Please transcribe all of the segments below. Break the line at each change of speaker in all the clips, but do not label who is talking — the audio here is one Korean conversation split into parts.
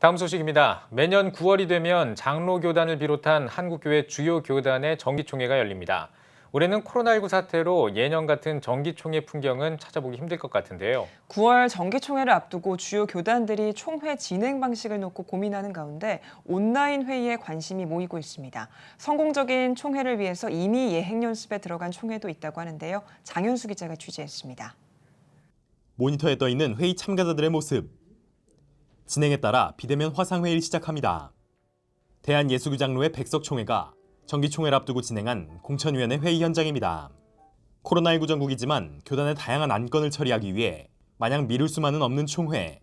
다음 소식입니다. 매년 9월이 되면 장로교단을 비롯한 한국교회 주요 교단의 정기총회가 열립니다. 올해는 코로나19 사태로 예년 같은 정기총회 풍경은 찾아보기 힘들 것 같은데요.
9월 정기총회를 앞두고 주요 교단들이 총회 진행 방식을 놓고 고민하는 가운데 온라인 회의에 관심이 모이고 있습니다. 성공적인 총회를 위해서 이미 예행 연습에 들어간 총회도 있다고 하는데요. 장현수 기자가 취재했습니다.
모니터에 떠 있는 회의 참가자들의 모습. 진행에 따라 비대면 화상 회의를 시작합니다. 대한예수교장로회 백석총회가 정기총회를 앞두고 진행한 공천위원회 회의 현장입니다. 코로나19 전국이지만 교단의 다양한 안건을 처리하기 위해 마냥 미룰 수만은 없는 총회.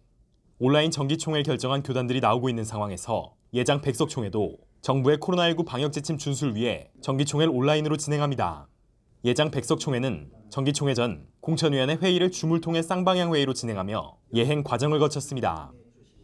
온라인 정기총회를 결정한 교단들이 나오고 있는 상황에서 예장 백석총회도 정부의 코로나19 방역 지침 준수를 위해 정기총회를 온라인으로 진행합니다. 예장 백석총회는 정기총회 전 공천위원회 회의를 줌을 통해 쌍방향 회의로 진행하며 예행 과정을 거쳤습니다.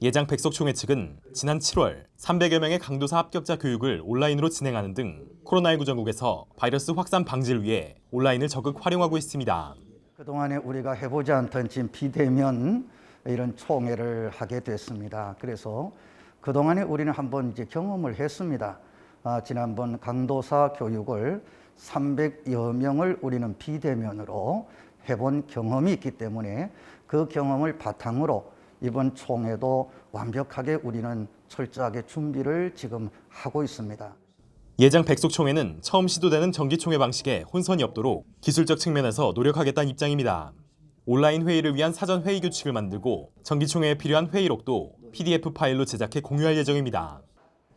예장 백석총회 측은 지난 7월 300여 명의 강도사 합격자 교육을 온라인으로 진행하는 등 코로나19 전국에서 바이러스 확산 방지를 위해 온라인을 적극 활용하고 있습니다.
그동안에 우리가 해보지 않던 지금 비대면 이런 총회를 하게 됐습니다. 그래서 그동안에 우리는 한번 이제 경험을 했습니다. 아, 지난번 강도사 교육을 300여 명을 우리는 비대면으로 해본 경험이 있기 때문에 그 경험을 바탕으로 이번 총회도 완벽하게 우리는 철저하게 준비를 지금 하고 있습니다.
예장 백석총회는 처음 시도되는 정기총회 방식에 혼선이 없도록 기술적 측면에서 노력하겠다는 입장입니다. 온라인 회의를 위한 사전 회의 규칙을 만들고 정기총회에 필요한 회의록도 PDF 파일로 제작해 공유할 예정입니다.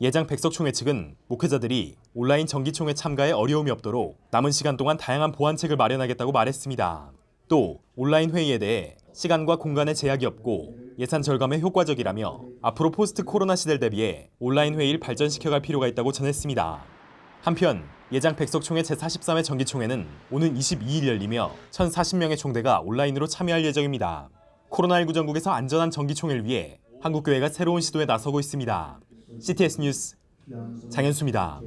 예장 백석총회 측은 목회자들이 온라인 정기총회 참가에 어려움이 없도록 남은 시간 동안 다양한 보완책을 마련하겠다고 말했습니다. 또 온라인 회의에 대해 시간과 공간에 제약이 없고 예산 절감에 효과적이라며 앞으로 포스트 코로나 시대를 대비해 온라인 회의를 발전시켜갈 필요가 있다고 전했습니다. 한편 예장 백석총회 제43회 정기총회는 오는 22일 열리며 1,040명의 총대가 온라인으로 참여할 예정입니다. 코로나19 전국에서 안전한 정기총회를 위해 한국교회가 새로운 시도에 나서고 있습니다. CTS 뉴스 장현수입니다.